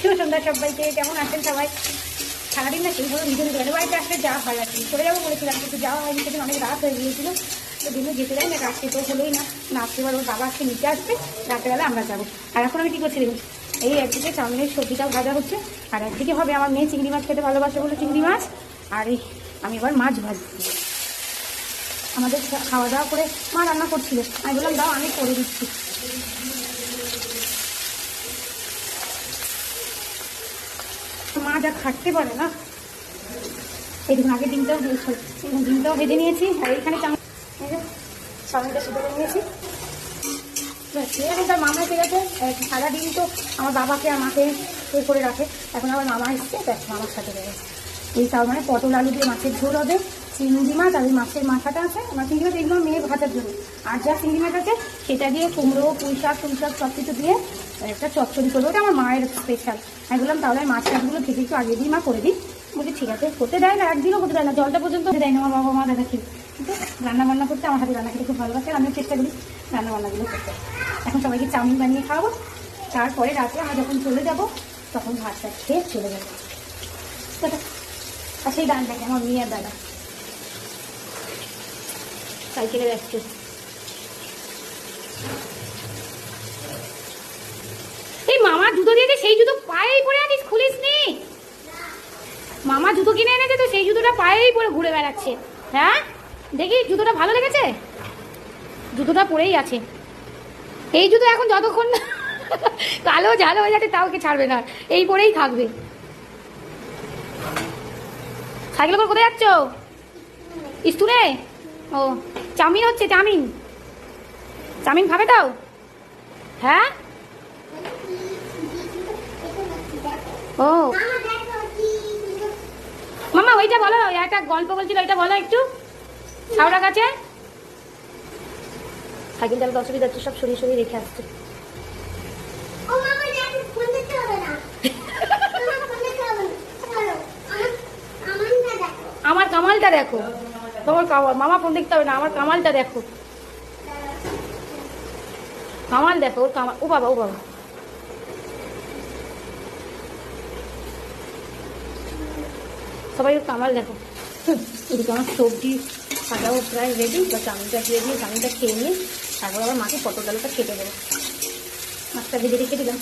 শুভ সন্ধ্যা সবাইকে, কেমন আছেন সবাই? সারাদিন না সেইভাবে ভিডিও দিতে বাড়িতে আসলে যাওয়া হয় আর কি। চলে যাব বলেছিলাম, কিন্তু যাওয়া হয়নি, সেদিন অনেক রাত হয়ে গিয়েছিল। তো দিনে যেতে যাই না রাত্রে তো হলোই না। না আসতে ওর বাবা আজকে নিচে আসবে, রাত্রেবেলা আমরা যাব। আর এখন আমি কী করছি দেখুন, এই একদিকে চাউমিনের সবজিটাও ভাজা হচ্ছে, আর একদিকে হবে আমার মেয়ে চিংড়ি মাছ খেতে ভালোবাসে বলে চিংড়ি মাছ। আর এই আমি এবার মাছ ভাজছি। আমাদের খাওয়া দাওয়া করে মা রান্না করছিল। আমি বললাম, দাও, আমি করে দিচ্ছি। মা যা খাটতে পারে না। এই দেখুন আগে ডিমটাও দিনটাও ডিমটাও ভেজে নিয়েছি, আর এইখানে চাউমিনটা সিদ্ধ নিয়েছি। তার মামা এসে গেছে। সারা দিন তো আমার বাবাকে, আর মাকে এ করে রাখে। এখন আমার মামা এসছে, ব্যাস, মামার সাথে গেছে। এই তার মানে পটল, আলু দিয়ে মাছের ঝোল হবে। চিংড়ি মাছ আর ওই মাছের মাথাটা আছে আমার চিংড়ি মাছ এগুলো মেয়ে ভাতের জন্য। আর যা চিংড়ি মাছ আছে, সেটা দিয়ে কুমড়ো, পুঁই শাক পুঁই শাক সব কিছু দিয়ে একটা চচ্চড়ি করব। ওটা আমার মায়ের স্পেশাল আমি বললাম, তাহলে মাছ টাছগুলো ভেজে একটু আগে দিই, মা করে দিই বলছি, ঠিক আছে করতে দেয় না, একদিনও করতে দেয় না, জলটা পর্যন্ত দেয় না। আমার বাবা, মা দাদা খেয়ে কিন্তু রান্না বান্না করতে আমার হাতে রান্না খেতে খুব ভালোবাসে আমিও চেষ্টা করি রান্না বান্নাগুলো করতে। এখন সবাইকে চাউমিন বানিয়ে খাওয়াবো। তারপরে রাতে আমরা যখন চলে যাব, তখন ভাত টাত খেয়ে চলে যাব। আর সেই গানটাকে আমার মেয়ে আর দাদা। সাইকেলে যাচ্ছে এই মামা জুতো দিয়েছে সেই জুতো পায়েই পরে আনিস খুলিস নি মামা জুতো কিনে এনেছে তো সেই জুতোটা পায়েই পরে ঘুরে বেড়াচ্ছে। হ্যাঁ? দেখি, জুতোটা ভালো লেগেছে? জুতোটা পরেই আছে। এই জুতো এখন যতক্ষণ না কালো ঝালো হয়ে যাচ্ছে, তাও কে ছাড়বে না। এই পরেই থাকবে। সাইকেল করে কোথায় যাচ্ছ? স্কুলে? ও চাউমিন হচ্ছে চাউমিন। চাউমিন খাবে তাও হ্যাঁ? ও। মামা ওইটা বলো একটা গল্প বলছিল ওইটা বলো একটু। হাওড়া কাছে সাইকেল চালাতে অসুবিধা হচ্ছে সব সরিয়ে সরিয়ে রেখে আসছে। আমার কামালটা দেখো। তোমার কামাল, মামা ফোন দেখতে হবে না, আমার কামালটা দেখো। কামাল দেখো, ওর কামাল, ও বাবা ও বাবা। সবাই ওর কামাল দেখো। এদিকে আমার সবজি কাটাও প্রায় রেডি বা চাউমিনটা দিয়ে চাউমিনটা খেয়ে নিয়ে তারপর আবার মাকে পটল আলুটা কেটে দেবো। মাছটা ভেজে রেখে দিলাম।